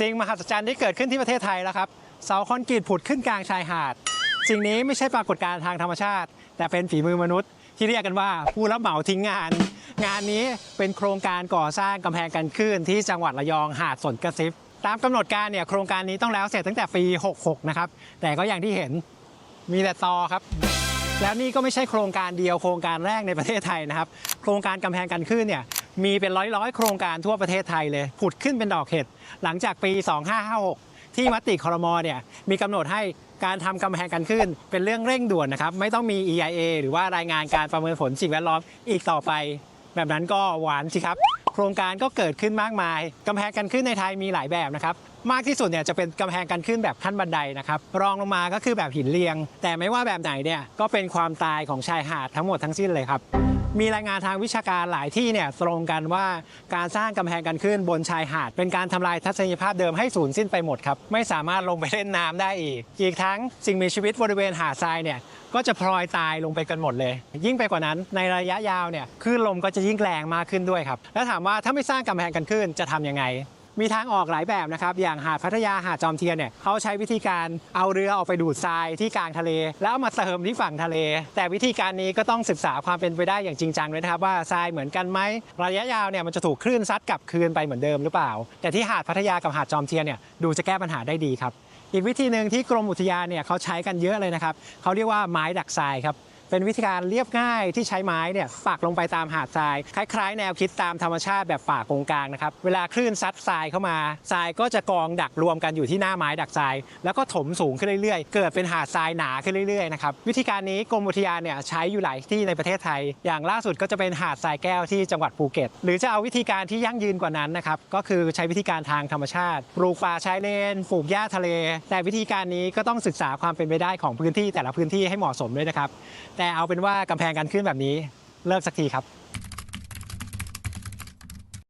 สิ่งมหัศจรรย์ที่เกิดขึ้นที่ประเทศไทยแล้วครับเสาคอนกรีตผุดขึ้นกลางชายหาด สิ่งนี้ไม่ใช่ปรากฏการณ์ทางธรรมชาติ แต่เป็นฝีมือมนุษย์ ที่เรียกกันว่าผู้รับเหมาทิ้งงาน งานนี้เป็นโครงการก่อสร้างกำแพงกันคลื่นที่จังหวัดระยองหาดสนกระซิบตามกำหนดการเนี่ยโครงการนี้ต้องแล้วเสร็จตั้งแต่ปี 66 นะครับ แต่ก็อย่างที่เห็นมีแต่ตอครับ แล้วนี่ก็ไม่ใช่โครงการเดียวโครงการแรกในประเทศไทยนะครับ โครงการกำแพงกันคลื่นเนี่ย มีเป็นร้อยร้อยๆโครงการทั่วประเทศไทยเลย ผุดขึ้นเป็นดอกเห็ด หลังจากปี 2556 ที่มติคอรมอเนี่ยมีกำหนดให้การทำกำแพงกันคลื่นเป็นเรื่องเร่งด่วนนะครับ ไม่ต้องมี EIA หรือว่ารายงานการประเมินผลสิ่งแวดล้อมอีกต่อไป แบบนั้นก็หวานสิครับโครงการก็เกิดขึ้นมากมาย กำแพงกันขึ้นในไทยมีหลายแบบนะครับ มากที่สุดเนี่ยจะเป็นกำแพงกันขึ้นแบบขั้นบันไดนะครับ รองลงมาก็คือแบบหินเรียง แต่ไม่ว่าแบบไหนเนี่ยก็เป็นความตายของชายหาดทั้งหมดทั้งสิ้นเลยครับ มีรายงานทางวิชาการหลายที่เนี่ยตรงกันว่าการสร้างกำแพงกันขึ้นบนชายหาด เป็นการทำลายทัศนียภาพเดิมให้สูญสิ้นไปหมดครับไม่สามารถลงไปเล่นน้ำได้อีก อีกทั้งสิ่งมีชีวิตบริเวณหาดทรายเนี่ยก็จะพลอยตายลงไปกันหมดเลย ยิ่งไปกว่านั้นในระยะยาวเนี่ยคลื่นลมก็จะยิ่งแรงมากขึ้นด้วยครับแล้วถามว่าถ้าไม่สร้างกำแพงกันขึ้นจะทำยังไง มีทางออกหลายแบบนะครับ อย่างหาดพัทยาหาดจอมเทียนเนี่ยเขาใช้วิธีการเอาเรือออกไปดูดทรายที่กลางทะเล แล้วเอามาเติมที่ฝั่งทะเล แต่วิธีการนี้ก็ต้องศึกษาความเป็นไปได้อย่างจริงจังด้วยนะครับว่าทรายเหมือนกันไหมระยะยาวเนี่ยมันจะถูกคลื่นซัดกลับคืนไปเหมือนเดิมหรือเปล่า แต่ที่หาดพัทยากับหาดจอมเทียนเนี่ยดูจะแก้ปัญหาได้ดีครับอีกวิธีหนึ่งที่กรมอุทยานเนี่ยเขาใช้กันเยอะเลยนะครับเขาเรียกว่าไม้ดักทรายครับ เป็นวิธีการเรียบง่ายที่ใช้ไม้เนี่ยปักลงไปตามหาดทราย คล้ายๆ แนวคิดตามธรรมชาติแบบฝ่าโกงกลางนะครับ เวลาคลื่นซัดทรายเข้ามาทรายก็จะกองดักรวมกันอยู่ที่หน้าไม้ดักทราย แล้วก็ถมสูงขึ้นเรื่อยๆ เกิดเป็นหาดทรายหนาขึ้นเรื่อยๆนะครับวิธีการนี้กรมอุทยานเนี่ยใช้อยู่หลายที่ในประเทศไทย อย่างล่าสุดก็จะเป็นหาดทรายแก้วที่จังหวัดภูเก็ต หรือจะเอาวิธีการที่ยั่งยืนกว่านั้นนะครับก็คือใช้วิธีการทางธรรมชาติปลูกป่าชายเลนปลูกหญ้าทะเล แต่วิธีการนี้ก็ต้องศึกษาความเป็นไปได้ของพื้นที่แต่ละพื้นที่ให้เหมาะสมด้วยนะครับแต่เอาเป็นว่ากำแพงกันขึ้นแบบนี้เลิกสักทีครับ